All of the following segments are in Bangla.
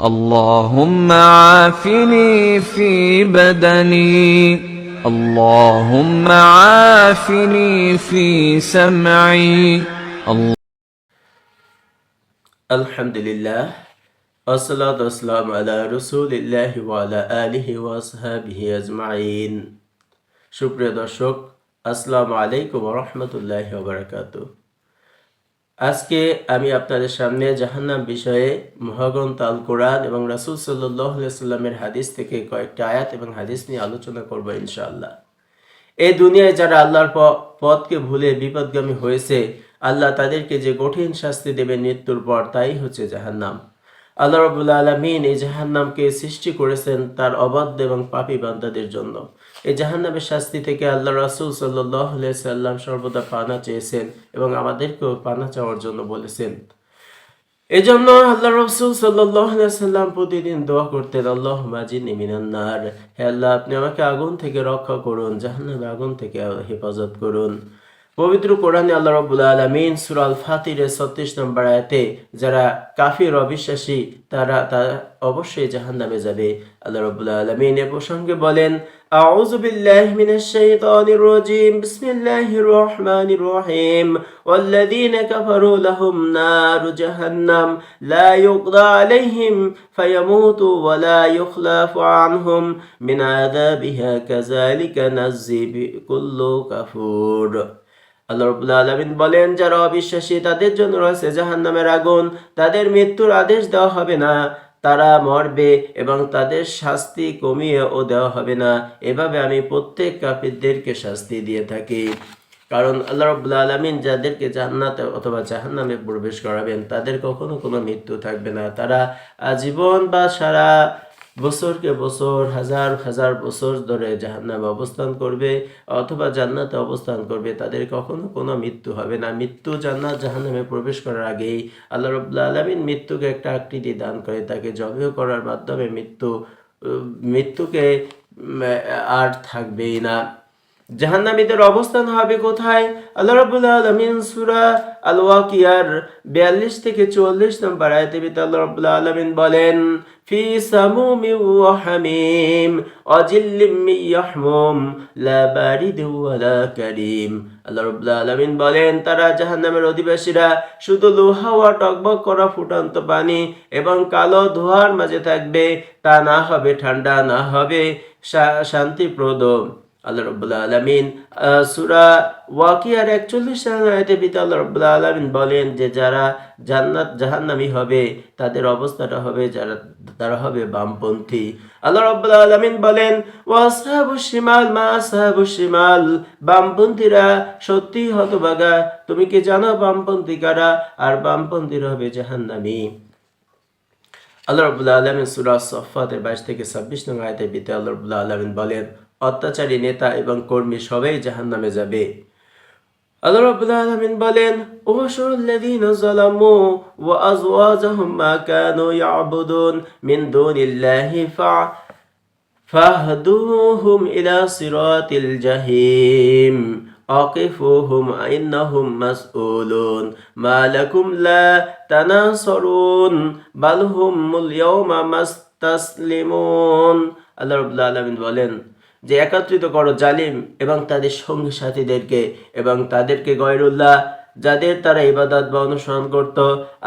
اللهم عافني في بدني. اللهم عافني في سمعي. الحمد لله الصلاة والسلام على رسول الله وعلى آله وأصحابه أجمعين. شكرا دشوك السلام عليكم ورحمة الله وبركاته. আজকে আমি আপনাদের সামনে জাহান্নাম বিষয়ে মহাগ্রন্থ আল কোরআন এবং রাসূল সাল্লামের হাদিস থেকে কয়েকটা আয়াত এবং হাদিস নিয়ে আলোচনা করব ইনশাআল্লাহ। এই দুনিয়ায় যারা আল্লাহর পথকে ভুলে বিপদগামী হয়েছে, আল্লাহ তাদেরকে যে কঠিন শাস্তি দেবে মৃত্যুর পর তাই হচ্ছে জাহান্নাম। আল্লাহ রবুল্লা আলমিন এই জাহান্নামকে সৃষ্টি করেছেন তার অবাধ্য এবং পাপী বান্দাদের জন্য। এই জাহান্নাবের শাস্তি থেকে আল্লাহ রাসুল সাল্লাম সর্বদা পানা চেয়েছেন এবং আমাদেরকেও পানা চাওয়ার জন্য বলেছেন। এই জন্য আল্লাহ রসুল সাল্লাম প্রতিদিন দোয়া করতেন আল্লাহ মাজি নিমিনান্নার হে আল্লাহ, আপনি আমাকে আগুন থেকে রক্ষা করুন জাহান্নাবের আগুন থেকে হেফাজত করুন। পবিত্র কোরআনে আল্লাহ রব্বুল আলমিন সুরাল ফাতিরের ছত্রিশ নম্বর আয়াতে যারা কাফির অবিশ্বাসী তারা তারা অবশ্যই জাহান্নামে যাবে আল্লাহ রব্বুল আলমিন এ প্রসঙ্গে বলেন আউযু বিল্লাহি মিনাশ শাইতানির রাজিম বিসমিল্লাহির রহমানির রহিম والذين كفروا لهم نار جهنم لا يقضى عليهم فيموتوا ولا يخلف عنهم من عذابها كذلك نجزي كل كفور আল্লাহ রবুল্লা বলেন, যারা অবিশ্বাসী, তাদের জন্য রয়েছে জাহান্নামের আগুন। তাদের মৃত্যুর আদেশ দেওয়া হবে না। তারা মরবে এবং তাদের শাস্তি কমিয়েও দেওয়া হবে না। এভাবে আমি প্রত্যেক কাফিরদেরকে শাস্তি দিয়ে থাকি। কারণ আল্লাহ রবুল্লা আলমিন যাদেরকে জান্নাতে অথবা জাহান্নামে প্রবেশ করাবেন, তাদের কখনো কোনো মৃত্যু থাকবে না। তারা আজীবন বা সারা বছরকে বছর, হাজার হাজার বছর ধরে জাহান্নামে অবস্থান করবে অথবা জান্নাতে অবস্থান করবে, তাদের কখনো কোনো মৃত্যু হবে না। মৃত্যু জান্নাত জাহান্নামে প্রবেশ করার আগেই আল্লাহ রবুল্লা আলমিন মৃত্যুকে একটা আকৃতি দান করে, তাকে জবেহ করার মাধ্যমে মৃত্যু মৃত্যুকে আর থাকবেই না। জাহান্নামীদের অবস্থান হবে কোথায়? আল্লাহ রাব্বুল আলামিন সূরা আল ওয়াকিয়ার 42 থেকে 44 নম্বর আয়াতে আল্লাহ রাব্বুল আলামিন বলেন, ফি সামুমি ওয়া হামিম, অজিল্লিম ইয়াহমুম, লা বারিদ ওয়ালা কারীম। আল্লাহ রাব্বুল আলামিন বলেন, তারা জাহান্নামের অধিবাসীরা শুধু লোহা ও টকবক করা ফুটন্ত পানি এবং কালো ধোঁয়ার মাঝে থাকবে, তা না হবে ঠান্ডা, না হবে শান্তিপ্রদ আল্লাহ রব্বুল্লাহ আলমিন সুরা ওয়াকিয়ার একচল্লিশ আয়াতে পিতা আল্লাহ রব্বুল্লাহ আলমিন বলেন যে যারা জান্নাত, জাহান্নামী হবে, তাদের অবস্থাটা হবে যারা, তারা হবে বামপন্থী। আল্লাহ রব্বুল্লাহ আলমিন বলেন ওয়াসাহাবু শিমাল, মা সাহাবু শিমাল। বামপন্থীরা সত্যি হতবাগা তুমি কি জানো বামপন্থী কারা? আর বামপন্থীরা হবে জাহান্নামী। আল্লাহ রবুল্লা আলমিন সুরা সফাতের বাইশ থেকে ছাব্বিশ নং আয়তের বিতে আল্লাহ রবুল্লা আলমিন বলেন অত্যাচারী নেতা এবং কর্মী সবাই জাহান নামে যাবে আল্লাহ রবুল্লা আলমিন বলেন ওহসুল্লাযীনা যালামু ওয়া আযওয়াজাহুম মা কানু ইয়াবুদুন মিন দুনিল্লাহি ফা فاهدوهم إلى صراط الجحيم أقفوهم إنهم مسؤولون ما لكم لا تناصرون بل هم اليوم مستسلمون আল্লাহ রবুল্লা আলমিন বলেন যে একত্রিত করো জালিম এবং তাদের সঙ্গী সাথীদেরকে এবং তাদেরকে গয়রুল্লাহ, যাদের তারা ইবাদত বা অনুসরণ করত,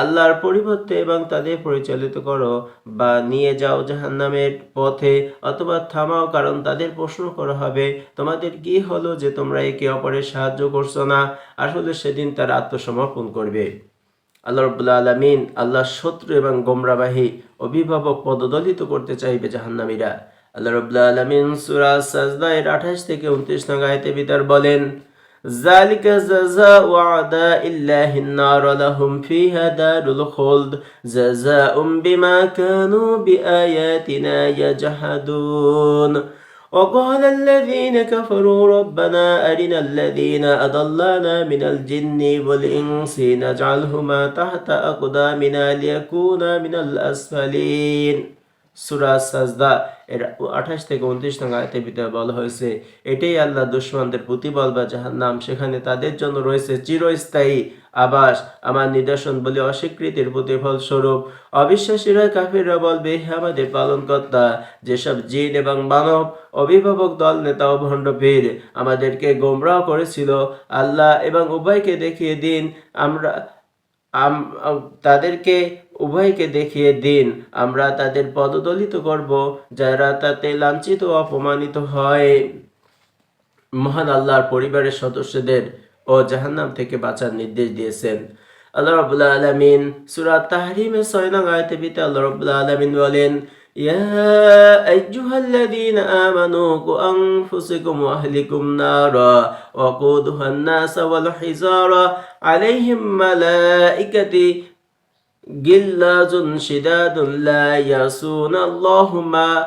আল্লাহর পরিবর্তে এবং তাদের পরিচালিত করো বা নিয়ে যাও জাহান্নামের পথে অথবা থামাও, কারণ তাদের প্রশ্ন করা হবে, তোমাদের কি হলো যে তোমরা একে অপরের সাহায্য করছ না? আসলে সেদিন তারা আত্মসমর্পণ করবে। আল্লাহ রবুল্লা আলমিন আল্লাহর শত্রু এবং গোমরাবাহী অভিভাবক পদদলিত করতে চাইবে জাহান্নামীরা। আল্লাহ রবুল্লা আলমিন সুরা সাজদা এর আঠাশ থেকে উনত্রিশ নং আয়তে বিতার বলেন ذلك جزاء أعداء الله النار لهم فيها دار الخلد جزاء بما كانوا بآياتنا يجحدون وقال الذين كفروا ربنا أرنا الذين أضلنا من الجن والإنس نجعلهما تحت أقدامنا ليكونا من الأسفلين সুরা সাজদা এর আঠাশ থেকে উনত্রিশ নং আয়তের ভিতরে বলা হয়েছে, এটাই আল্লাহ দুশ্মনদের প্রতিবল বা যাহার নাম সেখানে তাদের জন্য রয়েছে চিরস্থায়ী আবাস। আমার নিদর্শন বলে অস্বীকৃতির প্রতিফল স্বরূপ। অবিশ্বাসীরা কাফিররা বলবে, হে আমাদের পালনকর্তা, যেসব জিন এবং মানব অভিভাবক দল, নেতা ও ভণ্ডপীর আমাদেরকে গোমরাহ করেছিল, আল্লাহ এবং উভয়কে দেখিয়ে দিন, আমরা আম- আম- তাদেরকে উভয়কে দেখিয়ে দিন, আমরা তাদের পদদলিত করব, যারা তাতে লাঞ্ছিত অপমানিত হয়। মহান আল্লাহর পরিবারের সদস্যদের ও জাহান্নাম থেকে বাঁচার নির্দেশ দিয়েছেন। আল্লাহ রাব্বুল আলামিন সূরা তাহরিমের 6 নং আয়াতে আল্লাহ রাব্বুল আলামিন বলেন, ইয়া আইয়ুহাল্লাযীনা আমানু কু আনফুসাকুম ওয়া আহলিকুম নারা ওয়া কুদুহান নাস ওয়াল আলাইহিম غلاز شداد لا يعصون الله ما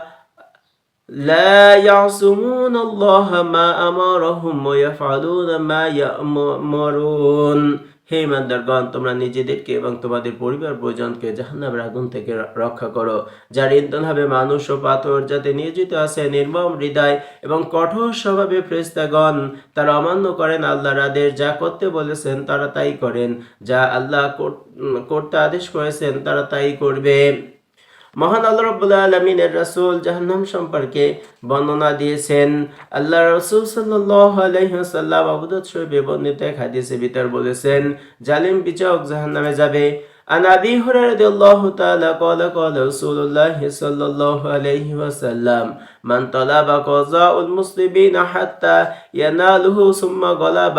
لا يعصمون الله ما أمرهم ويفعلون ما يأمرون. হে ইমানদারগণ, তোমরা নিজেদেরকে এবং তোমাদের পরিবার পরিজনকে জাহান্নামের আগুন থেকে রক্ষা করো, যার ইন্ধন হবে মানুষ ও পাথর যাতে নিয়োজিত আছে নির্মম হৃদয় এবং কঠোর স্বভাবে ফ্রেস্তাগণ তারা অমান্য করেন আল্লাহর আদেশ, যা করতে বলেছেন তারা তাই করেন, যা আল্লাহ কর- করতে আদেশ করেছেন তারা তাই করবে। মহান আল্লাহ রব্বুল্লাহ আলমিনের রাসূল জাহান্নাম সম্পর্কে বর্ণনা দিয়েছেন আল্লাহ রসুল সাল্লাল্লাহু আলাইহি ওয়াসাল্লাম আবুদাউদ শরীফে বর্ণিত এক হাদিসে ভিতর বলেছেন জালিম বিচারক জাহান্নামে যাবে عن أبي هريرة رضي الله تعالى قال قال رسول الله صلى الله عليه وسلم من طلب قضاء المسلمين حتى يناله ثم غلب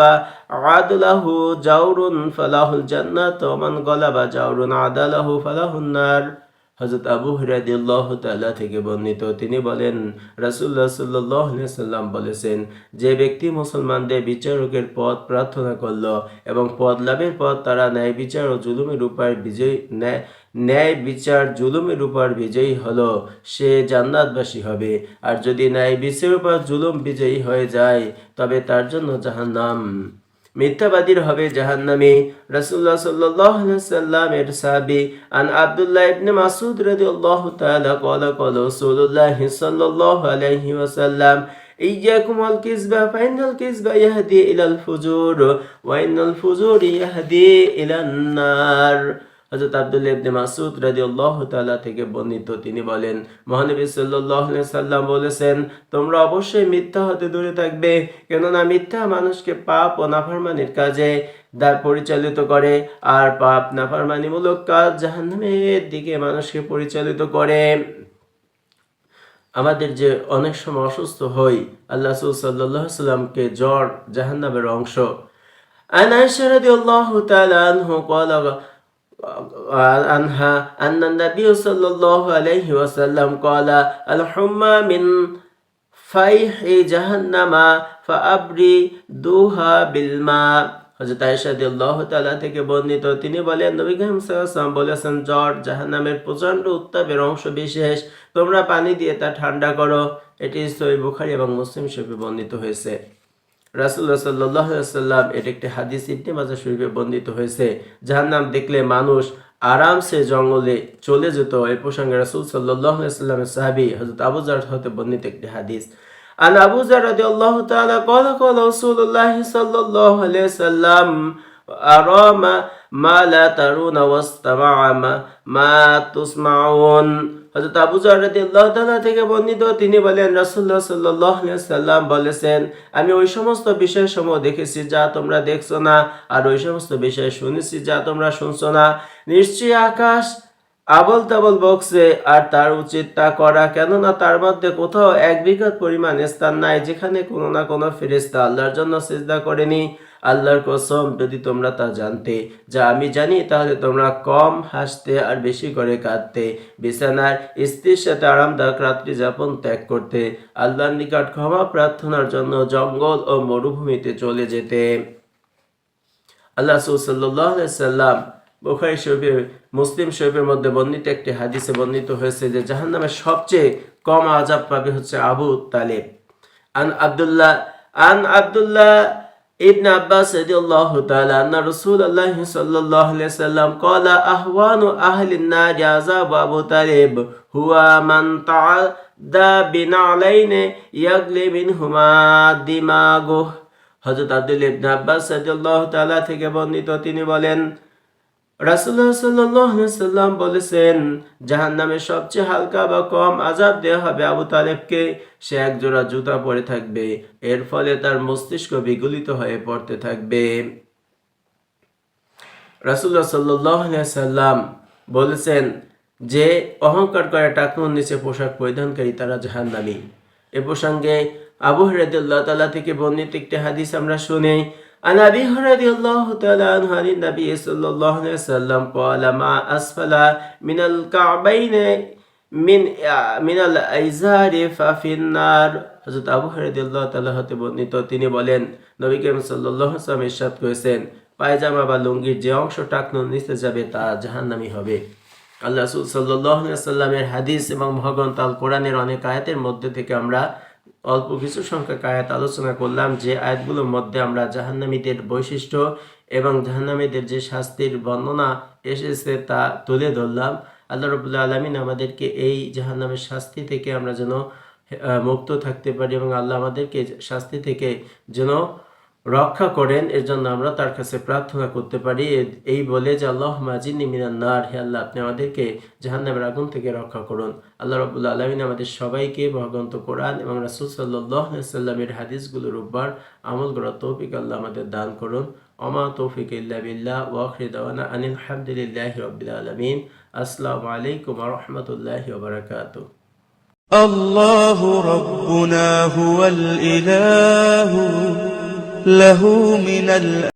عدله جور فله الجنة ومن غلب جور عدله فله النار হজরত আবু হুরাদিল্লাহ তাল্লাহ থেকে বর্ণিত, তিনি বলেন রাসুল্লাহ সাল্লাহ সাল্লাম বলেছেন, যে ব্যক্তি মুসলমানদের বিচারকের পথ প্রার্থনা করল এবং পদ লাভের পর তারা ন্যায় বিচার ও জুলুমের উপর বিজয়ী, ন্যায় ন্যায় বিচার, জুলুমের উপর বিজয়ী হলো, সে জান্নাতবাসী হবে। আর যদি ন্যায় বিচারের উপর জুলুম বিজয়ী হয়ে যায়, তবে তার জন্য জাহান্নাম। মিথ্যাবাদীর হবে জাহান নামে রাসুল্লাহ সাল্লামের সাহাবি, আন আবদুল্লাহ ইবনে মাসুদ রাজি আল্লাহ তাআলা কলা কল রাসূলুল্লাহ সাল্লাল্লাহু আলাইহি ওয়াসাল্লাম ইয়াকুম আল কিসবা ফাইনাল কিসবা ইয়াহদি ইলাল ফুজুর, ওয়া ইনাল ফুজুর ইয়াহদি ইলান নার। হযরত আব্দুল্লাহ ইবনে মাসউদ রাদিয়াল্লাহু তাআলা থেকে বর্ণিত তিনি বলেন মহানবী সাল্লাল্লাহু আলাইহি সাল্লাম বলেছেন তোমরা অবশ্যই মিথ্যা হতে দূরে থাকবে কেননা মিথ্যা মানুষকে পাপ ও নাফরমানির কাজে দা পরিচালিত করে আর পাপ নাফরমানিমূলক কাজ জাহান্নামের দিকে মানুষকে পরিচালিত করে আমাদের যে অনেক সময় অসুস্থ হই আল্লাহ সাল্লাহ সাল্লামকে জ্বর জাহান্নামের অংশ عن عائشة رضي الله تعالى عنه قال عنها أن النبي صلى الله عليه وسلم قال الحمى من فيح جهنم فأبردوها بالماء হযরত আয়েশা রাদিয়াল্লাহু তাআলা থেকে বর্ণিত তিনি বলেন নবী করিম সাল্লাল্লাহু আলাইহি ওয়াসাল্লাম বলেছেন জ্বর জাহান্নামের প্রচন্ড উত্তাপের অংশ বিশেষ তোমরা পানি দিয়ে তা ঠান্ডা করো এটি সহিহ বুখারী এবং মুসলিম শরীফে বর্ণিত হয়েছে রাসুল্লাহ সাল্লাহ এর একটি হাদিস ইবনে মাজা শরীফে বন্দিত হয়েছে। যাহার নাম দেখলে মানুষ আরামসে জঙ্গলে চলে যেত। এ প্রসঙ্গে রাসুল সাল্লাহ সাল্লামের সাহাবি হজরত আবুজার হতে বর্ণিত একটি হাদিস। আন আবুজার রাজি আল্লাহ তালা কলা কলা রসুল্লাহ সাল্লাহ সাল্লাম صلى الله عليه وسلم أرى ما, ما لا ترون واستمع ما, ما تسمعون হযরত আবু যর রাদিয়াল্লাহু তাআলা থেকে বর্ণিত তিনি বলেন রাসূলুল্লাহ সাল্লাল্লাহু আলাইহি সাল্লাম বলেছেন আমি ওই সমস্ত বিষয় সমূহ দেখেছি যা তোমরা দেখছো না আর ওই সমস্ত বিষয় শুনেছি যা তোমরা শুনছো না নিশ্চয়ই আকাশ আবল তাবল বক্সে আর তার উচিত তা করা কেননা তার মধ্যে কোথাও এক বিঘত পরিমাণ স্থান নাই যেখানে কোনো না কোনো ফেরেস্তা আল্লাহর জন্য সিজদা করেনি আল্লাহর কসম, যদি তোমরা তা জানতে। যা আমি জানি, তাহলে তোমরা কম হাসতে আর বেশি করে কাঁদতে। বিছানার স্ত্রীর সাথে আরামদায়ক রাত্রি যাপন ত্যাগ করতে। আল্লাহর নিকট ক্ষমা প্রার্থনার জন্য জঙ্গল ও মরুভূমিতে চলে যেতে। আল্লাহ সাল্লাহ সাল্লাম বুখারি শরীফের, মুসলিম শরীফের মধ্যে বর্ণিত একটি হাদিসে বর্ণিত হয়েছে যে জাহান্নামের সবচেয়ে কম আজাব পাবে হচ্ছে আবু তালেব। আন আব্দুল্লাহ আন আব্দুল্লাহ ইবনে আব্বাস রাদিয়াল্লাহু তাআলা আন্না রাসূলুল্লাহ সাল্লাল্লাহু আলাইহি সাল্লাম ক্বালা, আহওয়ানু আহলিন নার আযাব আবু তালিব, হুয়া মান তা'দা বিনালাইনি ইয়াগলি মিনহুমা দিমাগুহ। হযরত আব্দুল ইবনে আব্বাস রাদিয়াল্লাহু তাআলা থেকে বর্ণিত তিনি বলেন আলাইহি সাল্লাম বলেছেন জাহান্নামে সবচেয়ে হালকা বা কম আযাব দেওয়া হবে আবু তালেবকে, সে এক জোড়া জুতা পরে থাকবে, এর ফলে তার মস্তিষ্ক বিগলিত হয়ে পড়তে থাকবে। আলাইহি সাল্লাম বলেছেন যে, অহংকার করে টাকনুর নিচে পোশাক পরিধানকারী তারা জাহান্নামী। এ প্রসঙ্গে আবু হরাদিল্লাহ তাআলা থেকে বর্ণিত একটি হাদিস আমরা শুনি عن ابي هريره الله تعالى عنه عن النبي صلى الله عليه وسلم قال ما اسفل من الكعبين من من الازار ففي النار হযরত আবু হরাদিল্লাহ তাআলা হতে বর্ণিত তিনি বলেন নবী করিম সাল্লাল্লাহু আলাইহি ওয়াসাল্লাম ইরশাদ করেছেন পায়জামা বা লুঙ্গির যে অংশ টাকনুর নিচে যাবে তা জাহান্নামী হবে আল্লাহ রসুল সাল্লাহ সাল্লামের হাদিস এবং মহাগ্রন্থ আল কোরআনের অনেক আয়াতের মধ্যে থেকে আমরা অল্প কিছু সংখ্যক আয়াত আলোচনা করলাম যে আয়াতগুলোর মধ্যে আমরা জাহান্নামীদের বৈশিষ্ট্য এবং জাহান্নামীদের যে শাস্তির বর্ণনা এসেছে তা তুলে ধরলাম। আল্লাহ রবুল্লা আলমিন আমাদেরকে এই জাহান্নামের শাস্তি থেকে আমরা যেন মুক্ত থাকতে পারি এবং আল্লাহ আমাদেরকে শাস্তি থেকে যেন রক্ষা করেন এর জন্য আমরা তার কাছে প্রার্থনা করতে পারি এ- এই বলে যে আল্লাহ মাজিনী মিনান নার হে আল্লাহ আপনি আমাদেরকে জাহান্নামের আগুন থেকে রক্ষা করুন আল্লাহ রবুল্লা আলমিন আমাদের সবাইকে ভগবন্ত কোরআন এবং রাসুল সাল্লাহ সাল্লামের হাদিসগুলোর উপর আমল করার তৌফিক আল্লাহ আমাদের দান করুন অমা তৌফিক ইল্লা বিল্লাহ ওয়াখরি দাওয়ানা আনিল হামদুলিল্লাহি রাব্বিল আলামিন আসসালামু আলাইকুম ওয়া রাহমাতুল্লাহি ওয়া বারাকাতুহু الله ربنا هو الإله له من الأ